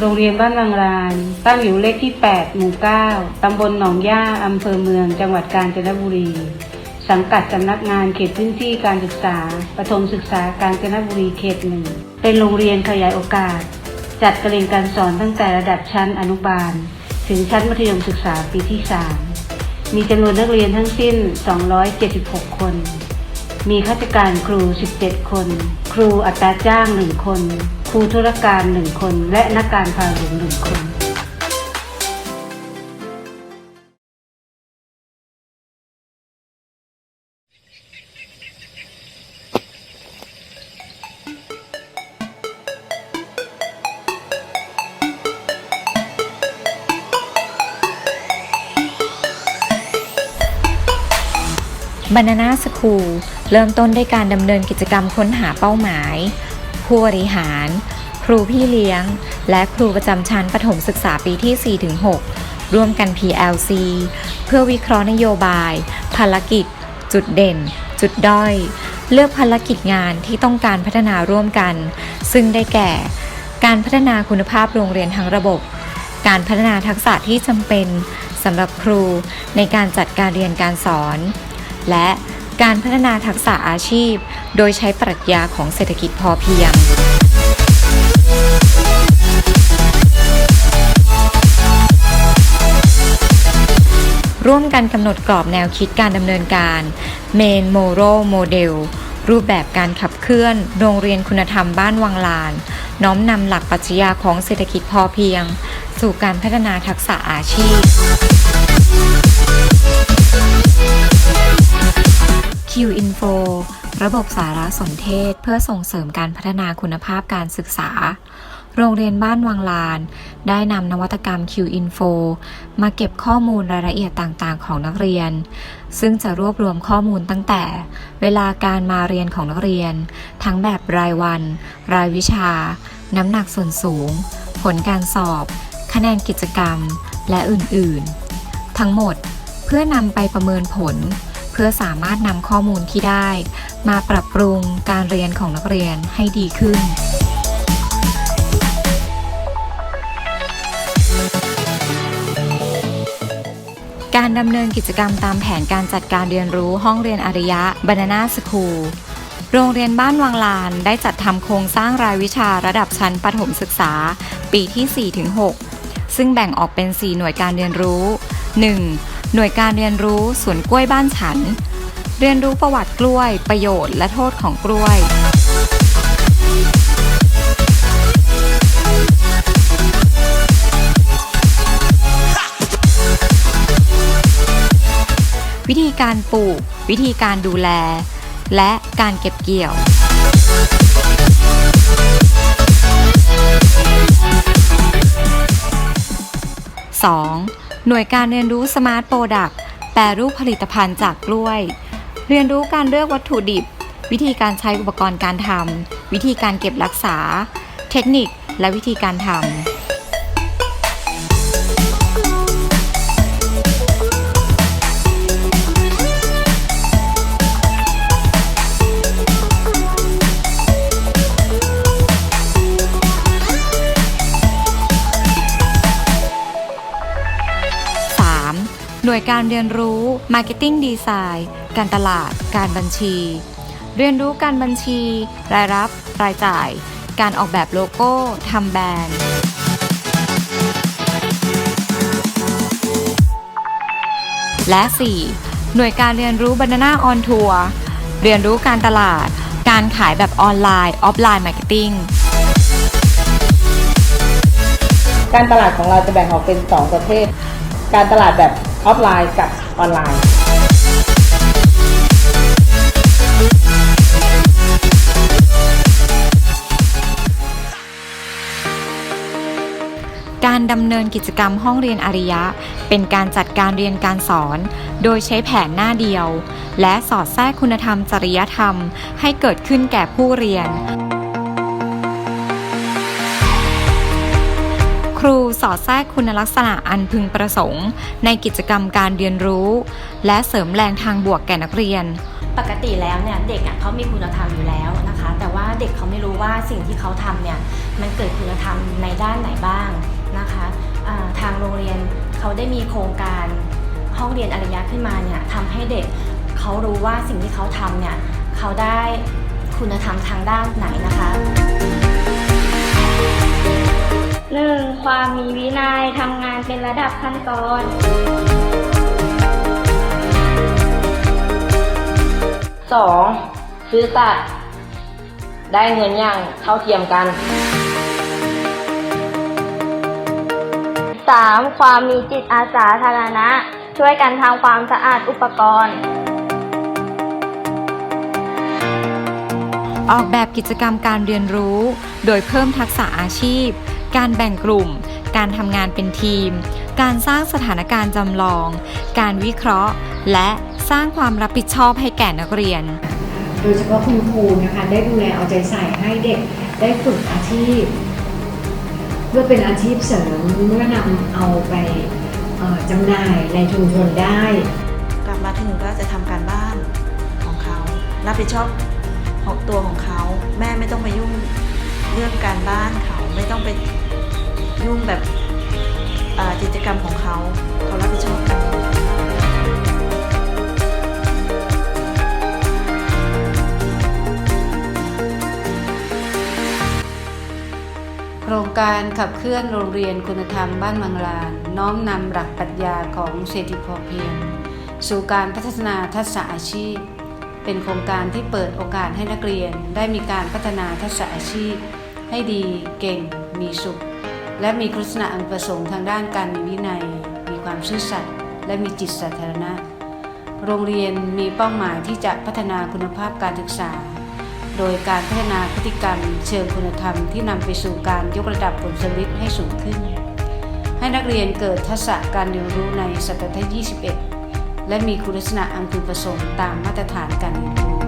โรงเรียนบ้านบางราน ตั้งอยู่เลขที่ 8 หมู่ 9 ตำบลหนองย่า อำเภอเมือง จังหวัดกาญจนบุรี สังกัดสำนักงานเขตพื้นที่การศึกษา ประถมศึกษากาญจนบุรีเขตหนึ่ง เป็นโรงเรียนขยายโอกาส จัดการเรียนการสอนตั้งแต่ระดับชั้นอนุบาล ถึงชั้นมัธยมศึกษาปีที่ 3 มีจำนวนนักเรียนทั้งสิ้น 276 คน มีข้าราชการครู 17 คน ครูอัตราจ้าง 1 คน ครูธุรการ1คน และนักการพาหลวงคน Banana School เริ่มต้นด้วยการดำเนินกิจกรรมค้นหาเป้าหมาย ผู้บริหาร ครูพี่เลี้ยง และครูประจำชั้นประถมศึกษาปีที่ 4-6 ร่วมกัน PLC เพื่อวิเคราะห์นโยบาย ภารกิจ จุดเด่น จุดด้อย เลือกภารกิจงานที่ต้องการพัฒนาร่วมกัน ซึ่งได้แก่ การพัฒนาคุณภาพโรงเรียนทั้งระบบ การพัฒนาทักษะที่จำเป็นสำหรับครูในการจัดการเรียนการสอน และ การพัฒนาทักษะอาชีพ โดยใช้ปรัชญาของเศรษฐกิจพอเพียงร่วมกันกำหนดกรอบแนวคิดการดำเนินการ Main Moral Model รูปแบบการขับเคลื่อน โรงเรียนคุณธรรมบ้านวังลาน น้อมนำหลักปรัชญาของเศรษฐกิจพอเพียง สู่การพัฒนาทักษะอาชีพ ระบบสารสนเทศเพื่อส่งเสริมการพัฒนาคุณภาพการศึกษา โรงเรียนบ้านวังลาน ได้นำนวัตกรรม Q-Info มาเก็บข้อมูลรายละเอียดต่างๆ ของนักเรียน ซึ่งจะรวบรวมข้อมูลตั้งแต่ เวลาการมาเรียนของนักเรียน ทั้งแบบรายวัน รายวิชา น้ำหนักส่วนสูง ผลการสอบ คะแนนกิจกรรม และอื่นๆ ทั้งหมดเพื่อนำไปประเมินผล พื่อสามารถนำข้อมูลที่ได้ มาปรับปรุงการเรียนของนักเรียนให้ดีขึ้นการดำเนินกิจกรรมตามแผนการจัดการเรียนรู้ห้องเรียนอาริยะ Banana School โรงเรียนบ้านวังลานได้จัดทำโครงสร้างรายวิชาระดับชั้นประถมศึกษา ปีที่ 4-6 ซึ่งแบ่งออกเป็น 4 หน่วยการเรียนรู้ 1. หน่วยการเรียนรู้สวนกล้วยบ้านฉัน เรียนรู้ประวัติกล้วย ประโยชน์และโทษของกล้วยวิธีการปลูก วิธีการดูแล และการเก็บเกี่ยว 2. หน่วยการเรียนรู้สมาร์ทโปรดักต์แปรรูปผลิตภัณฑ์จากกล้วย เรียนรู้การเลือกวัตถุดิบ วิธีการใช้อุปกรณ์การทำวิธีการเก็บรักษา เทคนิคและวิธีการทำ วยการเรียนรู้ Marketing Design การตลาด การบัญชี เรียนรู้การบัญชี รายรับ รายจ่าย การออกแบบโลโก้ทำแบรนด์และ 4. หน่วยการเรียนรู้ Banana on Tour เรียนรู้การตลาด การขายแบบออนไลน์ ออฟไลน์มาร์เก็ตติ้ง การตลาดของเราจะแบ่งออกเป็น 2 ประเภท การตลาดแบบ ออฟไลน์กับออนไลน์การดำเนินกิจกรรมห้องเรียนอาริยะ เป็นการจัดการเรียนการสอน โดยใช้แผนหน้าเดียว และสอดแทรกคุณธรรมจริยธรรม ให้เกิดขึ้นแก่ผู้เรียน สอดแทรกคุณลักษณะอันพึงประสงค์ ในกิจกรรมการเรียนรู้ และเสริมแรงทางบวกแก่นักเรียน ปกติแล้วเนี่ยเด็กอะเขามีคุณธรรมอยู่แล้วนะคะ แต่ว่าเด็กเขาไม่รู้ว่าสิ่งที่เขาทำเนี่ยมันเกิดคุณธรรมในด้านไหนบ้างนะคะทางโรงเรียนเขาได้มีโครงการห้องเรียนอารยะขึ้นมาเนี่ยทำให้เด็กเขารู้ว่าสิ่งที่เขาทำเนี่ยเขาได้คุณธรรมทางด้านไหนนะคะ หนึ่งความมีวินัยทำงานเป็นระดับขั้นตอนสองซื้อสัตย์ได้เงินอย่างเท่าเทียมกัน 3. ความมีจิตอาสาธารณะ ช่วยกันทำความสะอาดอุปกรณ์ ออกแบบกิจกรรมการเรียนรู้ โดยเพิ่มทักษะอาชีพ การแบ่งกลุ่ม การทำงานเป็นทีม การสร้างสถานการณ์จำลอง การวิเคราะห์ และสร้างความรับผิดชอบให้แก่นักเรียน โดยเฉพาะคุณครูนะคะได้ดูแลเอาใจใส่ให้เด็กได้ฝึกอาชีพ เพื่อเป็นอาชีพเสริมเมื่อนำเอาไปเอ่อจำหน่ายในชุมชนได้ กลับมาถึงก็จะทำการบ้านของเขารับผิดชอบของตัวของเขา แม่ไม่ต้องไปยุ่งเรื่องการบ้านเขา ไม่ต้องไปยุ่งแบบกิจกรรมของเขาเขารับผิดชอบกันโครงการขับเคลื่อนโรงเรียนคุณธรรมบ้านมังลานน้อมนำหลักปรัชญาของเศรษฐกิจพอเพียง สู่การพัฒนาทักษะอาชีพ เป็นโครงการที่เปิดโอกาสให้นักเรียนได้มีการพัฒนาทักษะอาชีพ ให้ดีเก่งมีสุข และมีคุณลักษณะอันประสงค์ทางด้านการมีวินัย มีความซื่อสัตย์และมีจิตสาธารณะ โรงเรียนมีเป้าหมายที่จะพัฒนาคุณภาพการศึกษา โดยการพัฒนาพฤติกรรม เชิงคุณธรรมที่นำไปสู่การยกระดับผลสำลิดให้สูงขึ้น ให้นักเรียนเกิดทักษะการเรียนรู้ในศตวรรษที่ 21 และมีคุณลักษณะอันพึงประสงค์ตามมาตรฐานการเรียนรู้